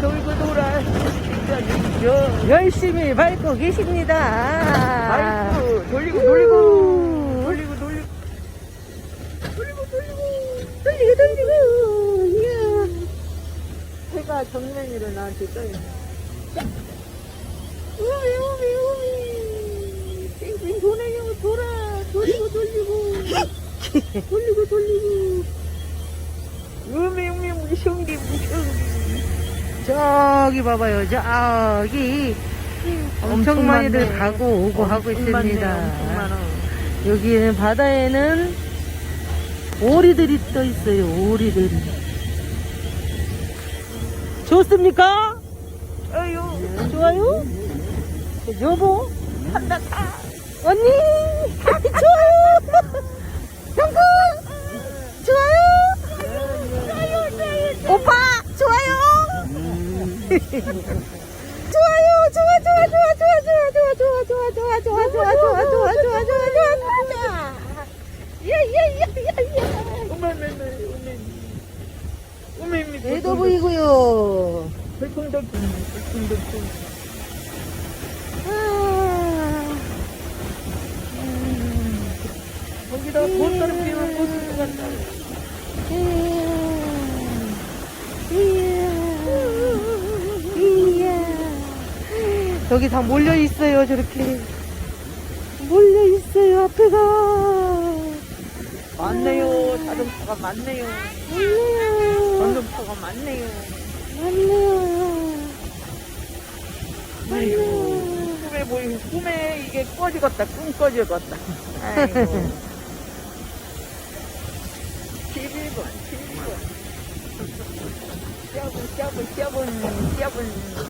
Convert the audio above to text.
돌고 돌아. 여 열심히 밟고 계십니다. 아이고 돌리고 돌리고 돌리고 돌리고. 돌리고 돌리고. 돌리고 돌리고. 이야. 해가 정면으로 나한테 떠요 우미 우미 우미. 빙빙 돌아요 돌아. 돌리고 돌리고. 돌리고 돌리고. 음이 음이 무성기 무성기 저기 봐봐요. 저기. 엄청 많이들 많네. 가고 오고 하고 있습니다. 여기는 바다에는 오리들이 떠 있어요. 오리들이. 좋습니까? 아유 좋아요? 여보? 언니 좋아요 형구 좋아요 오빠 좋아요 좋아요 좋아 좋아 좋아 좋아 좋아 좋아 좋아 좋아 좋아 좋아 좋아 좋아 좋아 좋아 좋아 좋아 좋아 야야야야야 어머머머 어머머 어머머 애도 보이고요 덜컹덜컹 덜컹덜컹 아, 거기다 보따리 피면 꽃을 것 같다 여기 다 몰려 있어요, 저렇게. 몰려 있어요, 앞에가. 많네요 자동차가 많네요 많네요. 전동차가 많네요 많네요. 아이고 꿈에 보이 꿈에 이게 꺼지겠다 꿈 꺼지겠다 아이고 11번 11번 샤분 샤분 샤분 샤분